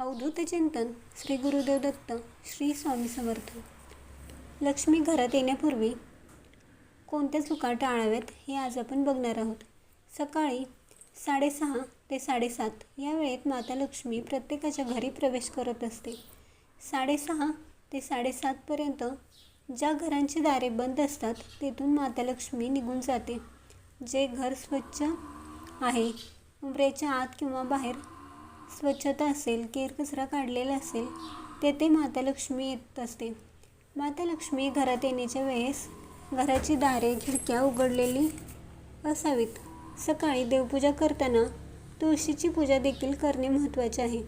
अवधूत चिंतन श्री गुरुदेव दत्त श्री स्वामी समर्थ. लक्ष्मी घरात येण्यापूर्वी कोणत्या चुका टाळाव्यात हे आज आपण बघणार आहोत. सकाळी साडेसहा ते साडेसात या वेळेत माता लक्ष्मी प्रत्येकाच्या घरी प्रवेश करत असते. साडेसहा ते साडेसातपर्यंत ज्या घरांची दारे बंद असतात तेथून माता लक्ष्मी निघून जाते. जे घर स्वच्छ आहे उंबऱ्याच्या आत किंवा बाहेर स्वच्छता असेल केरकचरा काढलेला असेल तेथे माता लक्ष्मी येत असते. माता लक्ष्मी घरात येण्याच्या वेळेस घराची दारे खिडक्या उघडलेली असावीत. सकाळी देवपूजा करताना तुळशीची पूजा देखील करणे महत्त्वाचे आहे.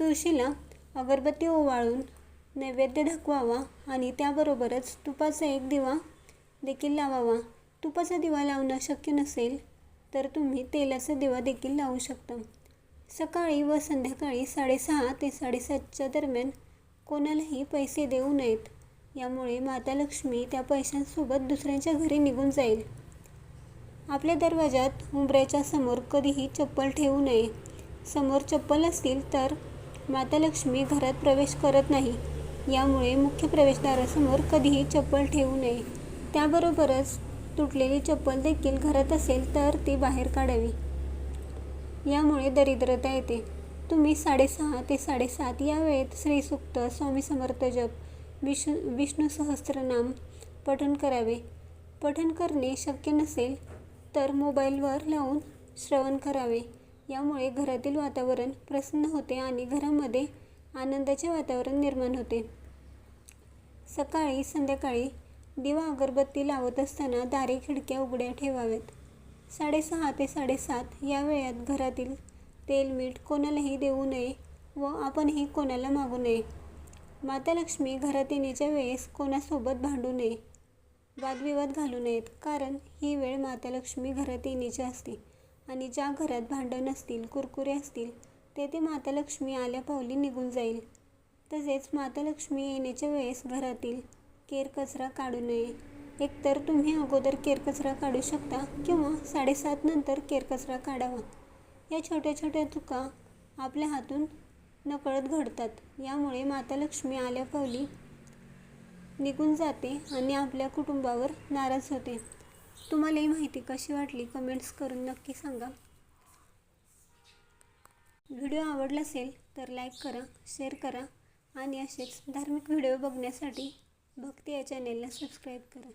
तुळशीला अगरबत्ती ओवाळून नैवेद्य दाखवावा आणि त्याबरोबरच तुपाचा एक दिवा देखील लावावा. तुपाचा दिवा लावणं शक्य नसेल तर तुम्ही तेलाचा दिवा देखील लावू शकता. सकाळी व संध्याकाळी साडेसहा ते साडेसातच्या दरम्यान कोणालाही पैसे देऊ नयेत. यामुळे माता लक्ष्मी त्या पैशांसोबत दुसऱ्यांच्या घरी निघून जाईल. आपल्या दरवाजात उंबऱ्याच्या समोर कधीही चप्पल ठेवू नये. समोर चप्पल असतील तर माता लक्ष्मी घरात प्रवेश करत नाही. यामुळे मुख्य प्रवेशद्वारासमोर कधीही चप्पल ठेवू नये. त्याबरोबरच तुटलेली चप्पल देखील घरात असेल तर ती बाहेर काढावी. यामुळे दरिद्रता येते. तुम्ही साडेसहा ते साडेसात या वेळेत श्रीसुक्त स्वामी समर्थ जप विष्णू विष्णू सहस्त्रनाम पठण करावे. पठण करणे शक्य नसेल तर मोबाईलवर लावून श्रवण करावे. यामुळे घरातील वातावरण प्रसन्न होते आणि घरामध्ये आनंदाचे वातावरण निर्माण होते. सकाळी संध्याकाळी दिवा अगरबत्ती लावत असताना दारे खिडक्या उघड्या ठेवाव्यात. साडेसहा ते साडेसात या वेळात घरातील तेल मीठ कोणालाही देऊ नये व आपणही कोणाला मागू नये. माता लक्ष्मी घरात येण्याच्या वेळेस कोणासोबत भांडू नये वादविवाद घालू नयेत. कारण ही वेळ माता लक्ष्मी घरात येण्याची असते आणि ज्या घरात भांडण असतील कुरकुरे असतील तेथे माता लक्ष्मी आल्या पावली निघून जाईल. तसेच माता लक्ष्मी येण्याच्या वेळेस घरातील केर कचरा काढू नये. एकतर तुम्ही अगोदर केरकचरा काढू शकता किंवा साडेसात नंतर केरकचरा काढावा. या छोट्या छोट्या चुका आपल्या हातून नकळत घडतात. यामुळे माता लक्ष्मी आल्या पावली निघून जाते आणि आपल्या कुटुंबावर नाराज होते. तुम्हाला ही माहिती कशी वाटली कमेंट्स करून नक्की सांगा. व्हिडिओ आवडला असेल तर लाईक करा शेअर करा आणि असेच धार्मिक व्हिडिओ बघण्यासाठी भक्ती या चॅनेलला सबस्क्राईब करा.